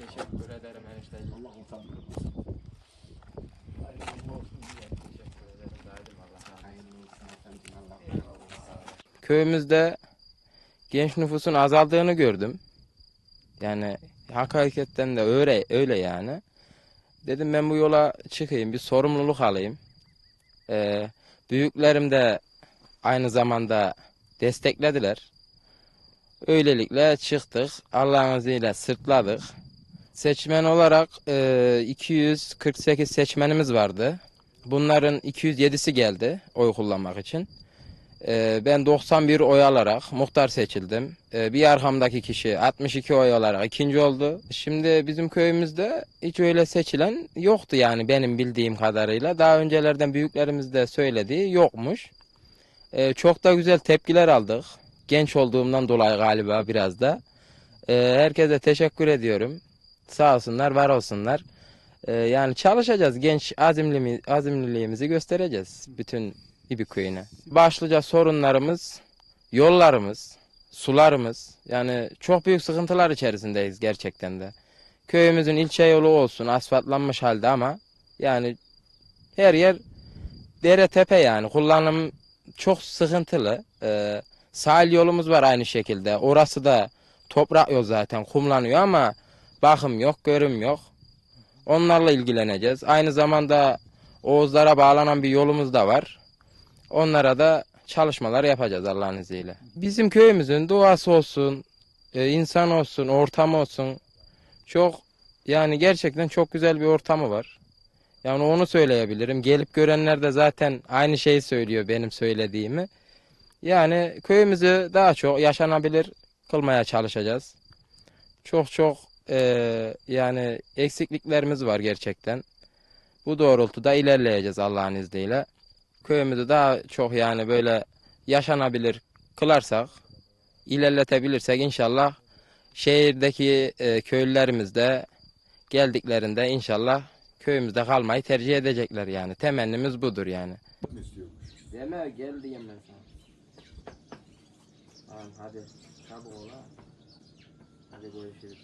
Teşekkür ederim enişteciğim. Allah utandırmasın. Hayırlı olsun diye. Teşekkür ederim dayıdım Allah razı olsun. Hayırlı olsun efendim. Allah razı olsun. Köyümüzde genç nüfusun azaldığını gördüm. Yani hakikaten de öyle öyle yani. Dedim ben bu yola çıkayım, bir sorumluluk alayım. Ee, büyüklerim de aynı zamanda desteklediler. Öylelikle çıktık. Allah'ın izniyle sırtladık. Seçmen olarak e, 248 seçmenimiz vardı. Bunların 207'si geldi oy kullanmak için. Ee, ben 91 oy alarak muhtar seçildim. Ee, bir arkamdaki kişi 62 oy alarak ikinci oldu. Şimdi bizim köyümüzde hiç öyle seçilen yoktu yani benim bildiğim kadarıyla. Daha öncelerden büyüklerimiz de söylediği yokmuş. Ee, çok da güzel tepkiler aldık. Genç olduğumdan dolayı galiba biraz da. Ee, herkese teşekkür ediyorum. Sağ olsunlar, var olsunlar. Ee, yani çalışacağız. Genç azimlimi, azimliliğimizi göstereceğiz bütün İbi köyüne. Başlıca sorunlarımız yollarımız, sularımız. Yani çok büyük sıkıntılar içerisindeyiz gerçekten de. Köyümüzün ilçe yolu olsun asfaltlanmış halde ama yani her yer dere tepe yani kullanım çok sıkıntılı. Ee, sahil yolumuz var aynı şekilde. Orası da toprak yol zaten kumlanıyor ama bakım yok, görüm yok. Onlarla ilgileneceğiz. Aynı zamanda Oğuzlara bağlanan bir yolumuz da var. Onlara da çalışmalar yapacağız Allah'ın izniyle. Bizim köyümüzün doğası olsun, e, insan olsun, ortamı olsun. Çok yani gerçekten çok güzel bir ortamı var. Yani onu söyleyebilirim. Gelip görenler de zaten aynı şeyi söylüyor benim söylediğimi. Yani köyümüzü daha çok yaşanabilir kılmaya çalışacağız. Çok çok e, yani eksikliklerimiz var gerçekten. Bu doğrultuda ilerleyeceğiz Allah'ın izniyle köyümüzü daha çok yani böyle yaşanabilir kılarsak, ilerletebilirsek inşallah şehirdeki e, köylülerimiz de geldiklerinde inşallah köyümüzde kalmayı tercih edecekler yani. Temennimiz budur yani. Deme gel diyeyim ben sana. Tamam hadi çabuk ol ha. Hadi görüşürüz.